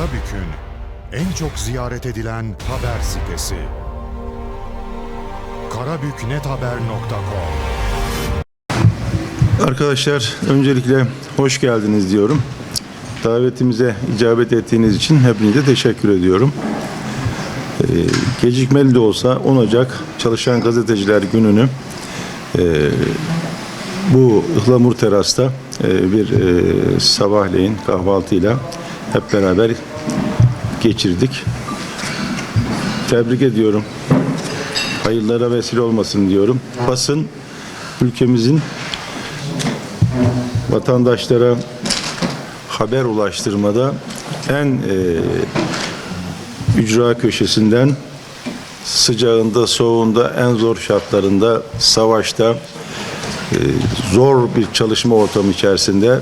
Karabük'ün en çok ziyaret edilen haber sitesi. karabüknethaber.com Arkadaşlar öncelikle hoş geldiniz diyorum. Davetimize icabet ettiğiniz için hepinize teşekkür ediyorum. Ee, gecikmeli de olsa 10 Ocak Çalışan Gazeteciler Günü'nü e, bu Ihlamur Teras'ta e, bir e, sabahleyin kahvaltıyla hep beraber geçirdik. Tebrik ediyorum. Hayırlara vesile olmasın diyorum. Basın ülkemizin vatandaşlara haber ulaştırmada en e, ücra köşesinden sıcağında, soğuğunda, en zor şartlarında, savaşta e, zor bir çalışma ortamı içerisinde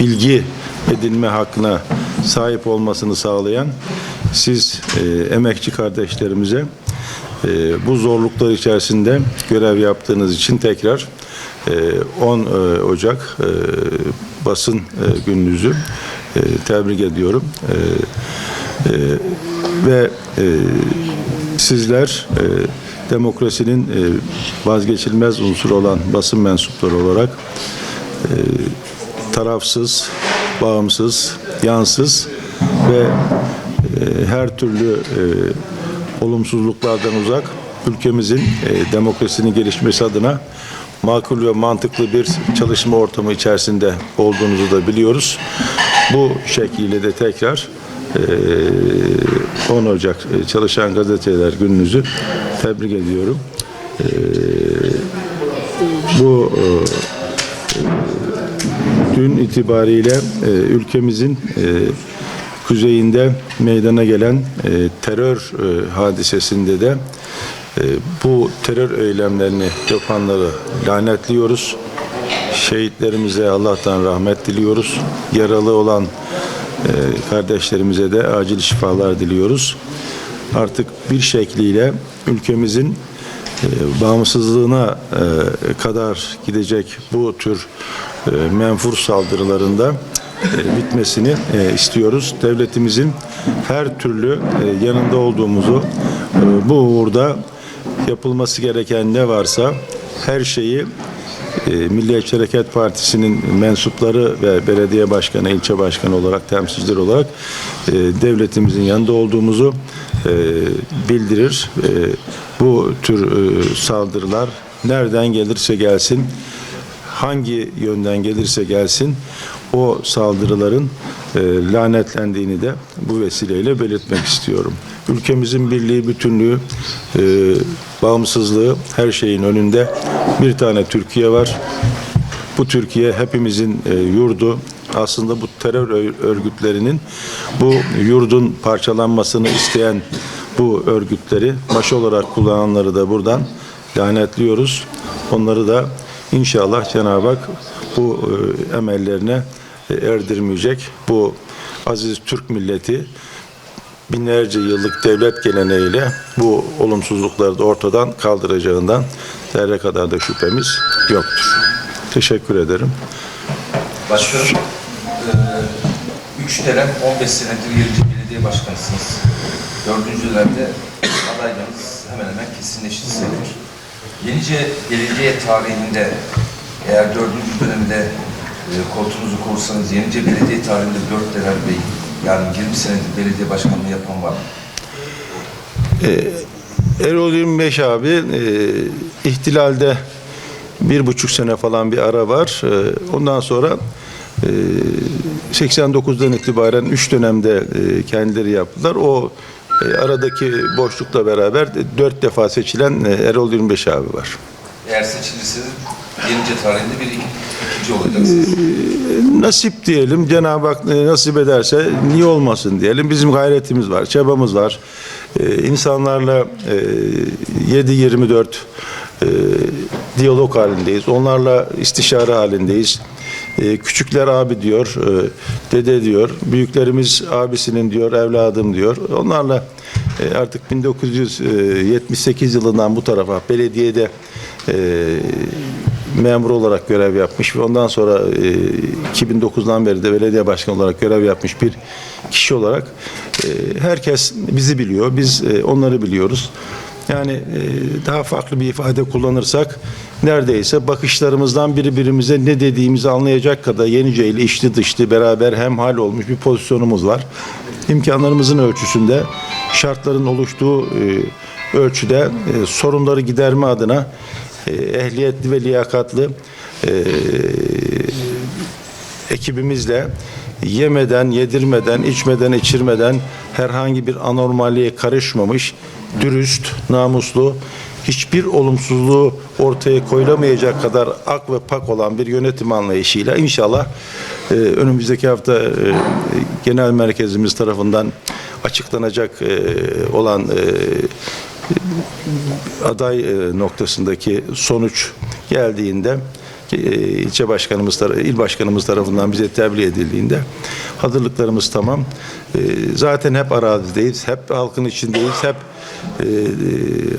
bilgi edinme hakkına sahip olmasını sağlayan siz e, emekçi kardeşlerimize e, bu zorluklar içerisinde görev yaptığınız için tekrar e, 10 e, Ocak e, basın e, gününüzü e, tebrik ediyorum. E, e, ve e, sizler e, demokrasinin e, vazgeçilmez unsuru olan basın mensupları olarak e, tarafsız, bağımsız, yansız ve e, her türlü e, olumsuzluklardan uzak ülkemizin e, demokrasinin gelişmesi adına makul ve mantıklı bir çalışma ortamı içerisinde olduğunuzu da biliyoruz. Bu şekilde de tekrar e, 10 Ocak e, Çalışan Gazeteler Gününüzü tebrik ediyorum. E, bu e, dün itibariyle e, ülkemizin e, kuzeyinde meydana gelen e, terör e, hadisesinde de e, bu terör eylemlerini yapanları lanetliyoruz. Şehitlerimize Allah'tan rahmet diliyoruz. Yaralı olan e, kardeşlerimize de acil şifalar diliyoruz. Artık bir şekliyle ülkemizin e, bağımsızlığına e, kadar gidecek bu tür e, menfur saldırılarında bitmesini e, istiyoruz. Devletimizin her türlü e, yanında olduğumuzu e, bu uğurda yapılması gereken ne varsa her şeyi e, Milliyetçi Hareket Partisi'nin mensupları ve belediye başkanı, ilçe başkanı olarak, temsilciler olarak e, devletimizin yanında olduğumuzu e, bildirir. E, bu tür e, saldırılar nereden gelirse gelsin, hangi yönden gelirse gelsin o saldırıların e, lanetlendiğini de bu vesileyle belirtmek istiyorum. Ülkemizin birliği, bütünlüğü, e, bağımsızlığı her şeyin önünde bir tane Türkiye var. Bu Türkiye hepimizin e, yurdu. Aslında bu terör örgütlerinin bu yurdun parçalanmasını isteyen bu örgütleri baş olarak kullananları da buradan lanetliyoruz. Onları da inşallah Cenab-ı Hak bu e, emellerine erdirmeyecek. Bu aziz Türk milleti binlerce yıllık devlet geleneğiyle bu olumsuzlukları da ortadan kaldıracağından zerre kadar da şüphemiz yoktur. Teşekkür ederim. Başkanım, eee, üç dönem 15 senedir yerici belediye başkanısınız. Dördüncü dönemde adaylığınız hemen hemen kesinleşti sayılır. Yenice belediye tarihinde eğer dördüncü dönemde eee koltuğunuzu korsanız Yenice belediye tarihinde dört dönem bey yani 20 senedir belediye başkanlığı yapan var mı? Erol 25 abi e, ihtilalde bir buçuk sene falan bir ara var. E, ondan sonra e, 89'dan itibaren üç dönemde e, kendileri yaptılar. O e, aradaki boşlukla beraber dört defa seçilen e, Erol 25 abi var. Eğer seçilirseniz Yenice tarihinde bir ik- ikinci olacaksınız. Nasip diyelim Cenab-ı Hak e, nasip ederse niye olmasın diyelim. Bizim gayretimiz var, çabamız var. Ee, insanlarla e, 7-24 e, diyalog halindeyiz. Onlarla istişare halindeyiz. E, küçükler abi diyor, e, dede diyor. Büyüklerimiz abisinin diyor, evladım diyor. Onlarla artık 1978 yılından bu tarafa belediyede e, memur olarak görev yapmış ve ondan sonra e, 2009'dan beri de belediye başkanı olarak görev yapmış bir kişi olarak e, herkes bizi biliyor, biz e, onları biliyoruz. Yani e, daha farklı bir ifade kullanırsak neredeyse bakışlarımızdan birbirimize ne dediğimizi anlayacak kadar Yenice ile içli dışlı beraber hemhal olmuş bir pozisyonumuz var. İmkanlarımızın ölçüsünde şartların oluştuğu e, ölçüde e, sorunları giderme adına ehliyetli ve liyakatlı e, ekibimizle yemeden, yedirmeden, içmeden, içirmeden herhangi bir anormalliğe karışmamış, dürüst, namuslu, hiçbir olumsuzluğu ortaya koyulamayacak kadar ak ve pak olan bir yönetim anlayışıyla inşallah e, önümüzdeki hafta e, genel merkezimiz tarafından açıklanacak e, olan e, aday e, noktasındaki sonuç geldiğinde e, ilçe başkanımız il başkanımız tarafından bize tebliğ edildiğinde hazırlıklarımız tamam. E, Zaten hep arazideyiz, hep halkın içindeyiz, hep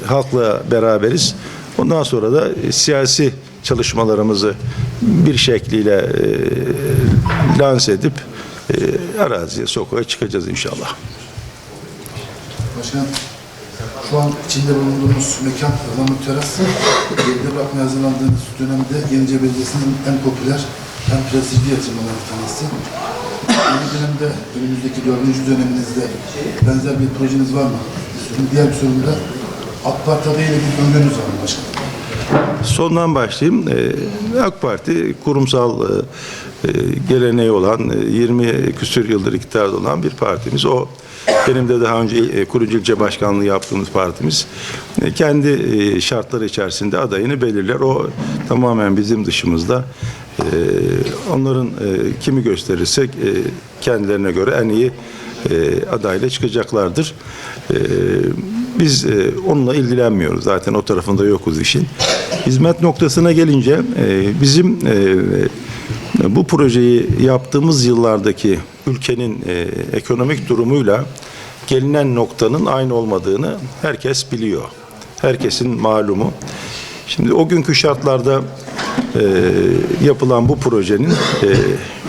halkla beraberiz. Ondan sonra da siyasi çalışmalarımızı bir şekliyle lanse edip araziye, sokağa çıkacağız inşallah. Başkan, şu an içinde bulunduğumuz mekan Mahmut Teras, geride bırakmaya hazırlandığımız dönemde Yenice Belediyesi'nin en popüler, en prestijli yatırımlarından bir tanesi. Yeni dönemde, önümüzdeki dördüncü döneminizde benzer bir projeniz var mı? Diğer bir sorum da AK Parti adayıyla bir öngörünüz var mı başkan? Sondan başlayayım. Ee, AK Parti kurumsal e, e, geleneği olan, e, 20 küsür yıldır iktidarda olan bir partimiz. O benim de daha önce e, kurucu ilçe başkanlığı yaptığımız partimiz. E, Kendi e, şartları içerisinde adayını belirler. O tamamen bizim dışımızda. E, Onların e, kimi gösterirsek e, kendilerine göre en iyi e, adayla çıkacaklardır. E, Biz e, onunla ilgilenmiyoruz. Zaten o tarafında yokuz işin. Hizmet noktasına gelince e, bizim e, bu projeyi yaptığımız yıllardaki ülkenin e, ekonomik durumuyla gelinen noktanın aynı olmadığını herkes biliyor. Herkesin malumu. Şimdi o günkü şartlarda e, yapılan bu projenin e,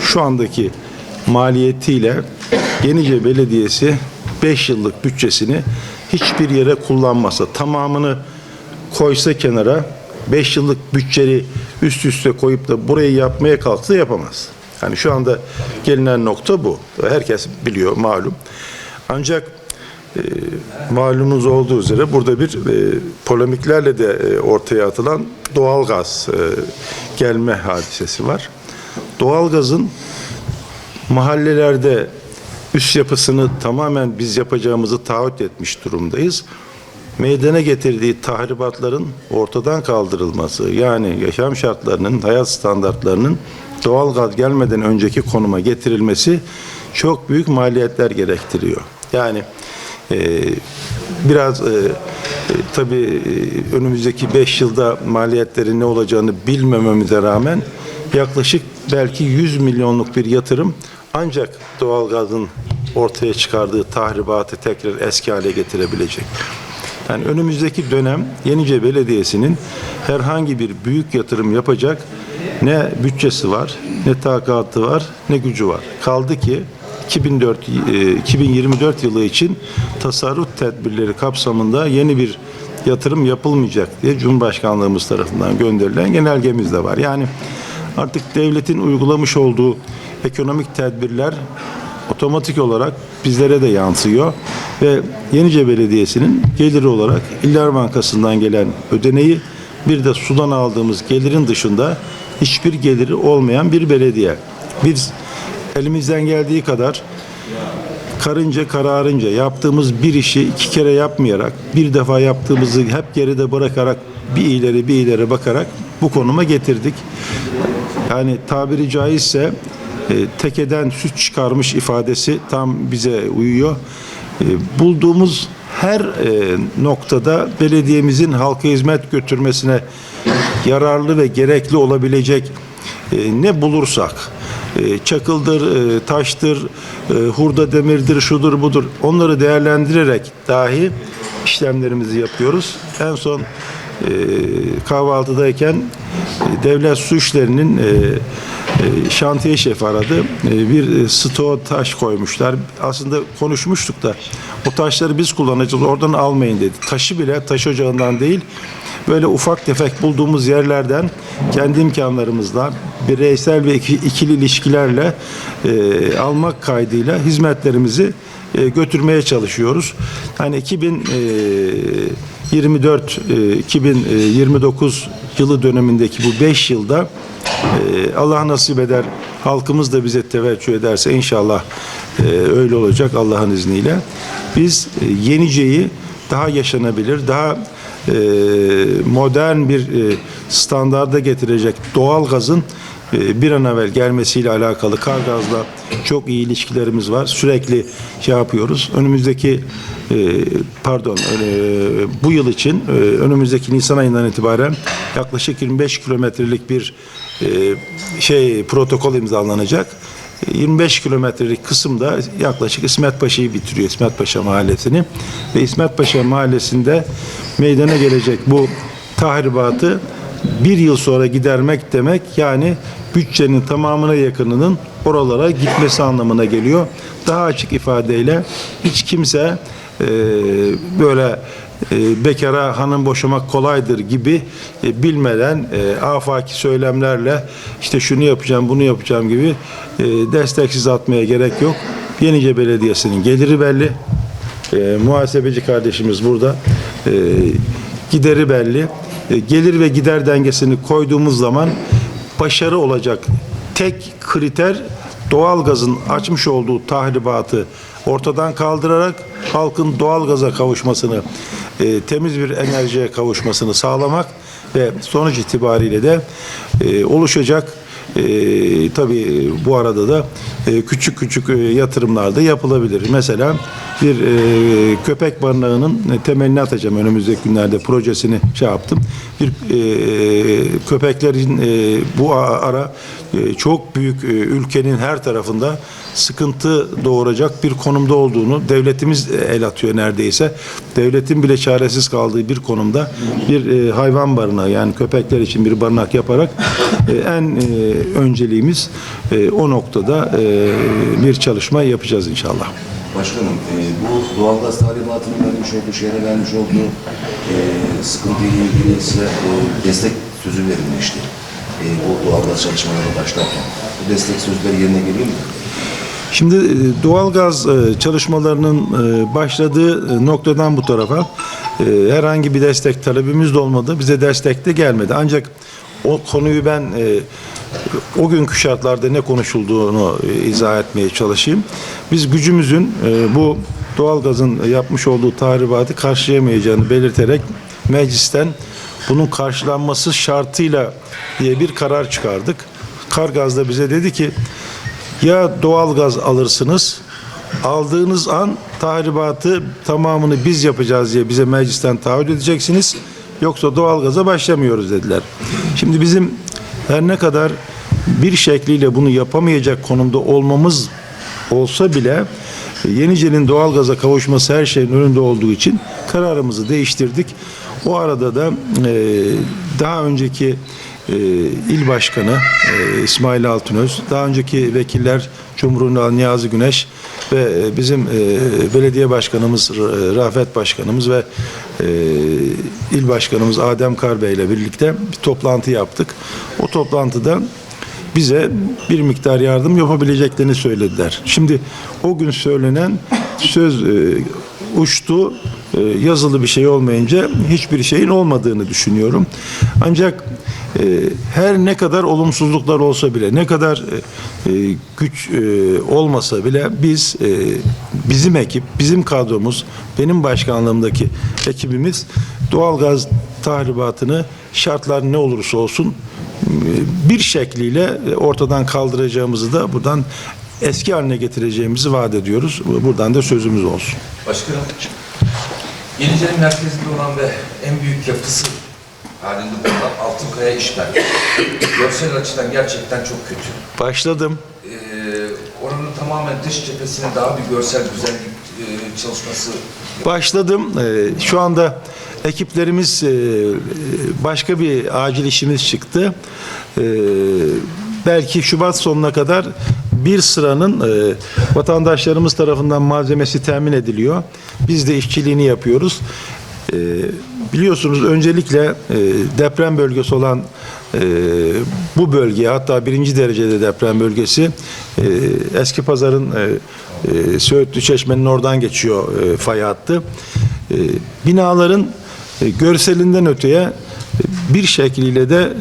şu andaki maliyetiyle Yenice Belediyesi 5 yıllık bütçesini hiçbir yere kullanmasa tamamını koysa kenara 5 yıllık bütçeyi üst üste koyup da burayı yapmaya kalksa yapamaz. Yani şu anda gelinen nokta bu. Herkes biliyor malum. Ancak e, malumunuz olduğu üzere burada bir e, polemiklerle de e, ortaya atılan doğalgaz e, gelme hadisesi var. Doğalgazın mahallelerde üst yapısını tamamen biz yapacağımızı taahhüt etmiş durumdayız. Meydana getirdiği tahribatların ortadan kaldırılması yani yaşam şartlarının, hayat standartlarının doğalgaz gelmeden önceki konuma getirilmesi çok büyük maliyetler gerektiriyor. Yani e, biraz e, e, tabii e, önümüzdeki 5 yılda maliyetlerin ne olacağını bilmememize rağmen yaklaşık belki 100 milyonluk bir yatırım ancak doğalgazın ortaya çıkardığı tahribatı tekrar eski hale getirebilecek. Yani önümüzdeki dönem Yenice Belediyesi'nin herhangi bir büyük yatırım yapacak ne bütçesi var, ne takatı var, ne gücü var. Kaldı ki 2004 e, 2024 yılı için tasarruf tedbirleri kapsamında yeni bir yatırım yapılmayacak diye Cumhurbaşkanlığımız tarafından gönderilen genelgemiz de var. Yani artık devletin uygulamış olduğu ekonomik tedbirler otomatik olarak bizlere de yansıyor ve Yenice Belediyesi'nin geliri olarak İller Bankası'ndan gelen ödeneği bir de sudan aldığımız gelirin dışında hiçbir geliri olmayan bir belediye. Biz elimizden geldiği kadar karınca kararınca yaptığımız bir işi iki kere yapmayarak bir defa yaptığımızı hep geride bırakarak bir ileri bir ileri bakarak bu konuma getirdik. Yani tabiri caizse tekeden süt çıkarmış ifadesi tam bize uyuyor. E, bulduğumuz her e, noktada belediyemizin halka hizmet götürmesine yararlı ve gerekli olabilecek e, ne bulursak e, çakıldır, e, taştır, e, hurda demirdir, şudur budur onları değerlendirerek dahi işlemlerimizi yapıyoruz. En son e, kahvaltıdayken e, devlet su işlerinin e, e, şantiye şefi aradı. E, bir e, sto taş koymuşlar. Aslında konuşmuştuk da o taşları biz kullanacağız oradan almayın dedi. Taşı bile taş ocağından değil böyle ufak tefek bulduğumuz yerlerden kendi imkanlarımızla bireysel ve iki- ikili ilişkilerle e, almak kaydıyla hizmetlerimizi e, götürmeye çalışıyoruz. Hani 2024 e, 2029 yılı dönemindeki bu 5 yılda e, Allah nasip eder halkımız da bize teveccüh ederse inşallah e, öyle olacak Allah'ın izniyle. Biz e, Yenice'yi daha yaşanabilir, daha e, modern bir standarda getirecek doğal gazın bir an evvel gelmesiyle alakalı Kargaz'la çok iyi ilişkilerimiz var. Sürekli şey yapıyoruz. Önümüzdeki pardon bu yıl için önümüzdeki Nisan ayından itibaren yaklaşık 25 kilometrelik bir şey protokol imzalanacak. 25 kilometrelik kısımda yaklaşık İsmet Paşa'yı bitiriyor İsmet Paşa mahallesini ve İsmet Paşa mahallesinde meydana gelecek bu tahribatı bir yıl sonra gidermek demek yani bütçenin tamamına yakınının oralara gitmesi anlamına geliyor. Daha açık ifadeyle hiç kimse e, böyle e, bekara hanım boşamak kolaydır gibi e, bilmeden e, afaki söylemlerle işte şunu yapacağım bunu yapacağım gibi e, desteksiz atmaya gerek yok. Yenice Belediyesi'nin geliri belli. E, muhasebeci kardeşimiz burada. E, gideri belli. E, gelir ve gider dengesini koyduğumuz zaman başarı olacak. Tek kriter doğalgazın açmış olduğu tahribatı ortadan kaldırarak halkın doğalgaza kavuşmasını, e, temiz bir enerjiye kavuşmasını sağlamak ve sonuç itibariyle de e, oluşacak e, tabii bu arada da e, küçük küçük e, yatırımlar da yapılabilir. Mesela bir e, köpek barınağının temelini atacağım önümüzdeki günlerde projesini şey yaptım. Bir e, köpeklerin e, bu ara e, çok büyük e, ülkenin her tarafında sıkıntı doğuracak bir konumda olduğunu devletimiz el atıyor neredeyse. Devletin bile çaresiz kaldığı bir konumda bir e, hayvan barınağı yani köpekler için bir barınak yaparak e, en e, önceliğimiz e, o noktada e, bir çalışma yapacağız inşallah. Başkanım, e, bu doğalgaz tahribatının vermiş olduğu, şehre vermiş olduğu e, sıkıntıyla ilgili size e, destek sözü verilmişti. E, bu doğalgaz çalışmaları başlarken. Bu destek sözleri yerine geliyor mu? Şimdi e, doğalgaz e, çalışmalarının e, başladığı noktadan bu tarafa herhangi bir destek talebimiz de olmadı. Bize destek de gelmedi. Ancak o konuyu ben o günkü şartlarda ne konuşulduğunu izah etmeye çalışayım. Biz gücümüzün bu doğalgazın yapmış olduğu tahribatı karşılayamayacağını belirterek meclisten bunun karşılanması şartıyla diye bir karar çıkardık. Kargaz da bize dedi ki ya doğalgaz alırsınız aldığınız an tahribatı tamamını biz yapacağız diye bize meclisten taahhüt edeceksiniz yoksa doğalgaza başlamıyoruz dediler. Şimdi bizim her ne kadar bir şekliyle bunu yapamayacak konumda olmamız olsa bile Yenice'nin doğalgaza kavuşması her şeyin önünde olduğu için kararımızı değiştirdik. O arada da e, daha önceki e, il başkanı e, İsmail Altınöz, daha önceki vekiller Cumhurbaşkanı Niyazi Güneş ve e, bizim e, belediye başkanımız R- Rafet Başkanımız ve e, il başkanımız Adem Karbey ile birlikte bir toplantı yaptık. O toplantıda bize bir miktar yardım yapabileceklerini söylediler. Şimdi o gün söylenen söz e, uçtu, e, yazılı bir şey olmayınca hiçbir şeyin olmadığını düşünüyorum. Ancak e, her ne kadar olumsuzluklar olsa bile, ne kadar e, e, güç e, olmasa bile biz, bizim ekip, bizim kadromuz, benim başkanlığımdaki ekibimiz doğalgaz tahribatını şartlar ne olursa olsun bir şekliyle ortadan kaldıracağımızı da buradan eski haline getireceğimizi vaat ediyoruz. Buradan da sözümüz olsun. Başkanım, Yenice'nin merkezinde olan ve en büyük yapısı halinde bulunan Altınkaya İşler. Görsel açıdan gerçekten çok kötü. Başladım. Ee, oranın tamamen dış cephesine daha bir görsel güzellik e, çalışması Başladım. Ee, Şu anda ekiplerimiz e, başka bir acil işimiz çıktı. E, belki Şubat sonuna kadar bir sıranın e, vatandaşlarımız tarafından malzemesi temin ediliyor. Biz de işçiliğini yapıyoruz. E, biliyorsunuz öncelikle e, deprem bölgesi olan e, bu bölge hatta birinci derecede deprem bölgesi e, eski pazarın e, Söğütlü Çeşme'nin oradan geçiyor fay hattı. Binaların görselinden öteye bir şekliyle de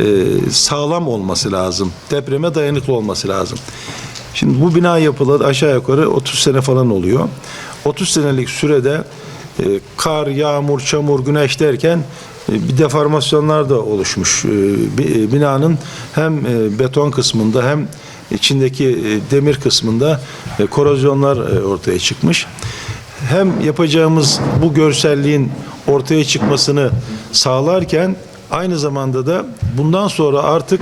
sağlam olması lazım. Depreme dayanıklı olması lazım. Şimdi bu bina yapılalı aşağı yukarı 30 sene falan oluyor. 30 senelik sürede kar, yağmur, çamur, güneş derken e, bir deformasyonlar da oluşmuş. E, bi- e, binanın hem e, beton kısmında hem içindeki e, demir kısmında e, korozyonlar e, ortaya çıkmış. Hem yapacağımız bu görselliğin ortaya çıkmasını sağlarken aynı zamanda da bundan sonra artık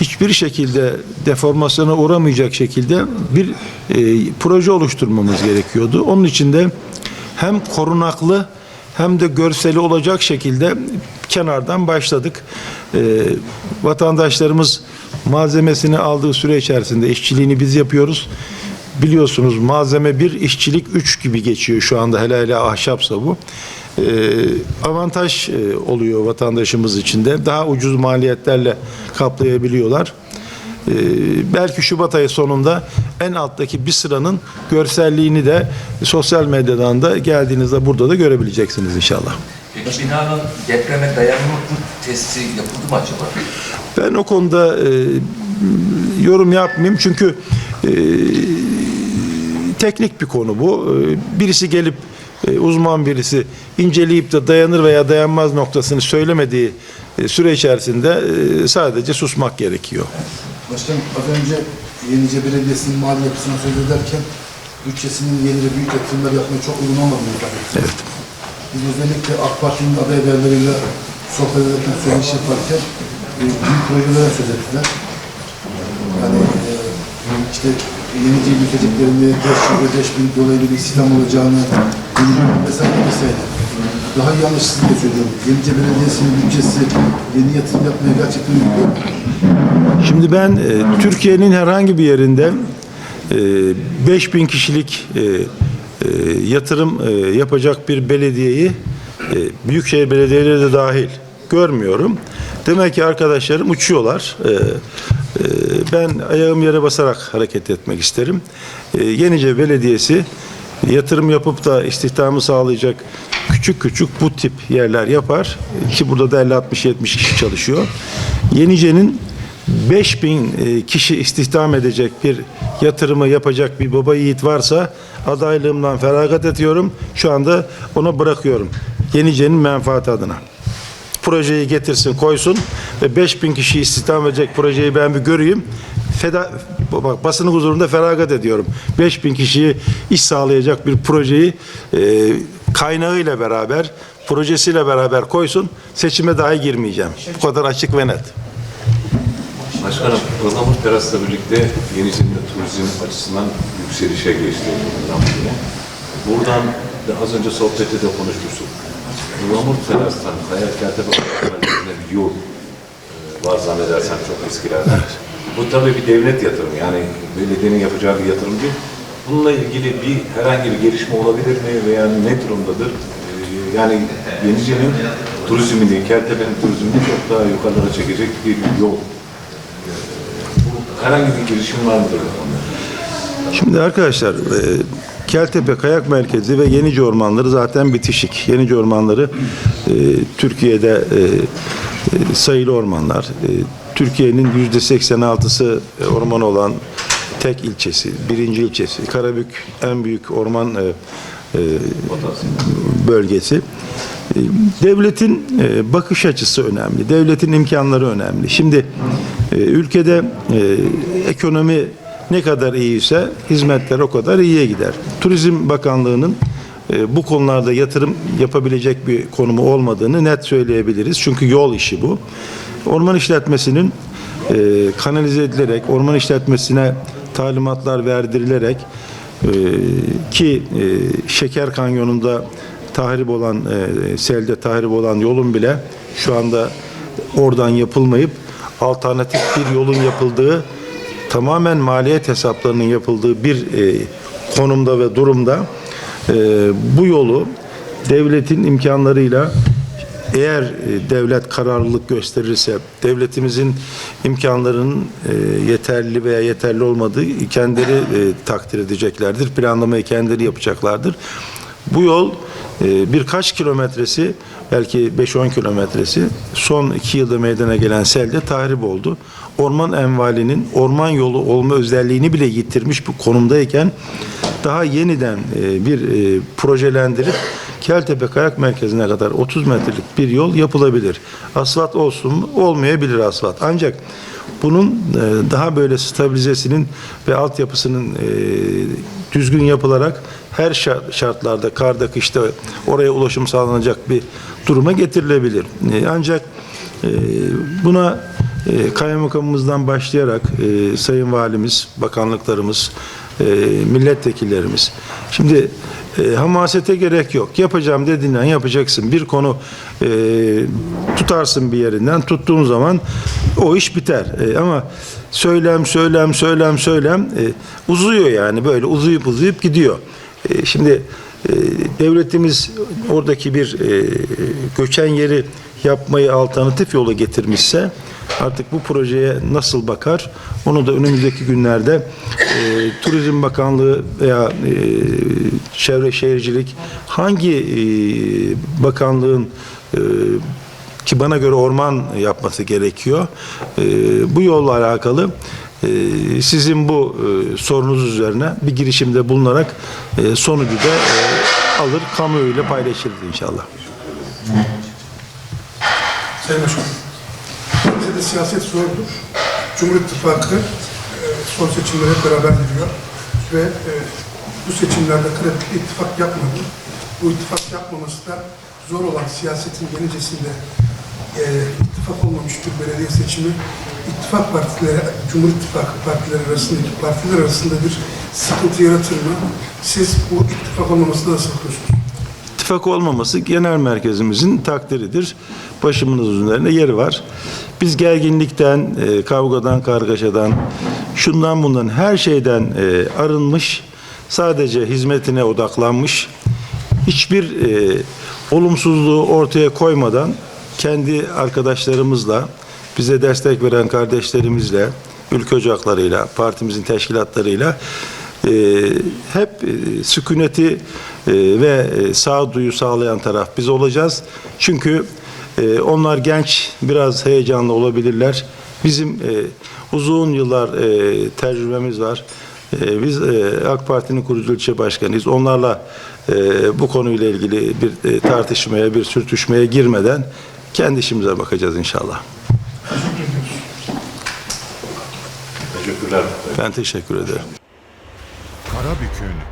hiçbir şekilde deformasyona uğramayacak şekilde bir e, proje oluşturmamız gerekiyordu. Onun için de hem korunaklı hem de görseli olacak şekilde kenardan başladık. E, vatandaşlarımız malzemesini aldığı süre içerisinde işçiliğini biz yapıyoruz. Biliyorsunuz malzeme bir, işçilik üç gibi geçiyor şu anda hele hele ahşapsa bu. Ee, avantaj e, oluyor vatandaşımız için de. Daha ucuz maliyetlerle kaplayabiliyorlar. Ee, belki Şubat ayı sonunda en alttaki bir sıranın görselliğini de sosyal medyadan da geldiğinizde burada da görebileceksiniz inşallah. Peki binanın depreme dayanıklılık testi yapıldı mı acaba? Ben o konuda e, yorum yapmayayım çünkü e, teknik bir konu bu. E, birisi gelip e, uzman birisi inceleyip de dayanır veya dayanmaz noktasını söylemediği e, süre içerisinde sadece susmak gerekiyor. Başkanım az önce Yenice Belediyesi'nin mali yapısına söz ederken bütçesinin yeni ve büyük yatırımlar yapmaya çok uygun olmadığını ifade ettiniz. Evet. Biz özellikle AK Parti'nin aday adaylarıyla sohbet ederken söyleyiş yaparken e, büyük projelere söz ettiler. Yani e, işte Yenice'yi büyüteceklerini, 5 yıl ve 5 bin dolaylı bir istihdam olacağını, vesaire vesaire. Daha diye söylüyorum. Yenice Belediyesi'nin bütçesi yeni yatırım yapmaya gerçekten uygun. Şimdi ben e, Türkiye'nin herhangi bir yerinde e, 5000 kişilik e, e, yatırım e, yapacak bir belediyeyi e, büyükşehir belediyeleri de dahil görmüyorum. Demek ki arkadaşlarım uçuyorlar. Ben ayağım yere basarak hareket etmek isterim. Yenice Belediyesi yatırım yapıp da istihdamı sağlayacak küçük küçük bu tip yerler yapar. Ki burada da 50-60-70 kişi çalışıyor. Yenice'nin 5000 e, kişi istihdam edecek bir yatırımı yapacak bir baba yiğit varsa adaylığımdan feragat ediyorum. Şu anda ona bırakıyorum. Yenice'nin menfaati adına. Projeyi getirsin, koysun ve 5000 kişi istihdam edecek projeyi ben bir göreyim. Feda, bak basının huzurunda feragat ediyorum. 5000 kişiyi iş sağlayacak bir projeyi e, kaynağıyla beraber, projesiyle beraber koysun. Seçime dahi girmeyeceğim. Bu kadar açık ve net. Başkanım, Ihlamur Teras'la birlikte Yenice'nin turizm açısından yükselişe geçti. Buradan da az önce sohbette de konuşmuştuk. Ihlamur Teras'tan Kaya merkezine bir yol e, var zannedersem çok eskilerden. Bu tabii bir devlet yatırımı yani belediyenin yapacağı bir yatırım değil. Bununla ilgili bir herhangi bir gelişme olabilir mi veya ne durumdadır? E, Yani Yenice'nin turizmini, Kertepe'nin turizmini çok daha yukarılara çekecek bir yol herhangi bir girişim var mıdır? Şimdi arkadaşlar e, Keltepe Kayak Merkezi ve Yenice Ormanları zaten bitişik. Yenice Ormanları e, Türkiye'de e, e, sayılı ormanlar. E, Türkiye'nin yüzde 86'sı orman olan tek ilçesi, birinci ilçesi. Karabük en büyük orman e, e, bölgesi. E, Devletin e, bakış açısı önemli. Devletin imkanları önemli. Şimdi e, ülkede e, ekonomi ne kadar iyiyse hizmetler o kadar iyiye gider. Turizm Bakanlığı'nın e, bu konularda yatırım yapabilecek bir konumu olmadığını net söyleyebiliriz. Çünkü yol işi bu. Orman işletmesinin e, kanalize edilerek, orman işletmesine talimatlar verdirilerek e, ki e, Şeker Kanyonu'nda tahrip olan e, selde tahrip olan yolun bile şu anda oradan yapılmayıp alternatif bir yolun yapıldığı tamamen maliyet hesaplarının yapıldığı bir e, konumda ve durumda e, bu yolu devletin imkanlarıyla eğer e, devlet kararlılık gösterirse, devletimizin imkanlarının e, yeterli veya yeterli olmadığı kendileri e, takdir edeceklerdir. Planlamayı kendileri yapacaklardır. Bu yol birkaç kilometresi, belki 5-10 kilometresi son iki yılda meydana gelen selde tahrip oldu. Orman envalinin orman yolu olma özelliğini bile yitirmiş bu konumdayken daha yeniden e, bir e, projelendirip Keltepe Kayak Merkezi'ne kadar 30 metrelik bir yol yapılabilir. Asfalt olsun? Olmayabilir asfalt. Ancak bunun e, daha böyle stabilizesinin ve altyapısının e, düzgün yapılarak her şa- şartlarda karda kışta oraya ulaşım sağlanacak bir duruma getirilebilir. E, Ancak buna kaymakamımızdan başlayarak Sayın Valimiz, bakanlıklarımız, e, milletvekillerimiz. Şimdi e, hamasete gerek yok. Yapacağım dediğinden yapacaksın. Bir konu e, tutarsın bir yerinden. Tuttuğun zaman o iş biter. E, ama söylem, söylem, söylem, söylem e, uzuyor yani. Böyle uzayıp uzayıp gidiyor. E, şimdi e, devletimiz oradaki bir e, göçen yeri yapmayı alternatif yola getirmişse artık bu projeye nasıl bakar? Onu da önümüzdeki günlerde e, Turizm Bakanlığı veya e, Çevre Şehircilik hangi e, bakanlığın e, ki bana göre orman yapması gerekiyor. E, bu yolla alakalı e, sizin bu e, sorunuz üzerine bir girişimde bulunarak e, sonucu da e, alır, kamuoyuyla paylaşırız inşallah. Sayın Başkanım, bize de siyaset zordur. Cumhur İttifakı e, son seçimlere hep beraber gidiyor ve e, bu seçimlerde kredi ittifak yapmadı. Bu ittifak yapmaması da zor olan siyasetin genicesinde e, ittifak olmamış bir belediye seçimi ittifak partileri, Cumhur İttifakı partileri arasındaki partiler arasında bir sıkıntı yaratır mı? Siz bu ittifak olmamasını nasıl bakıyorsunuz? İttifak olmaması genel merkezimizin takdiridir. Başımızın üzerinde yeri var. Biz gerginlikten, e, kavgadan, kargaşadan, şundan bundan her şeyden e, arınmış, sadece hizmetine odaklanmış, hiçbir e, olumsuzluğu ortaya koymadan kendi arkadaşlarımızla, bize destek veren kardeşlerimizle, ülke ocaklarıyla, partimizin teşkilatlarıyla e, hep sükuneti ve e, sağduyu sağlayan taraf biz olacağız. Çünkü e, onlar genç, biraz heyecanlı olabilirler. Bizim e, uzun yıllar tecrübemiz var. Biz AK Parti'nin kurucu ilçe başkanıyız. Onlarla bu konuyla ilgili bir tartışmaya, bir sürtüşmeye girmeden kendi işimize bakacağız inşallah. Teşekkürler. Ben teşekkür ederim. Karabük'ün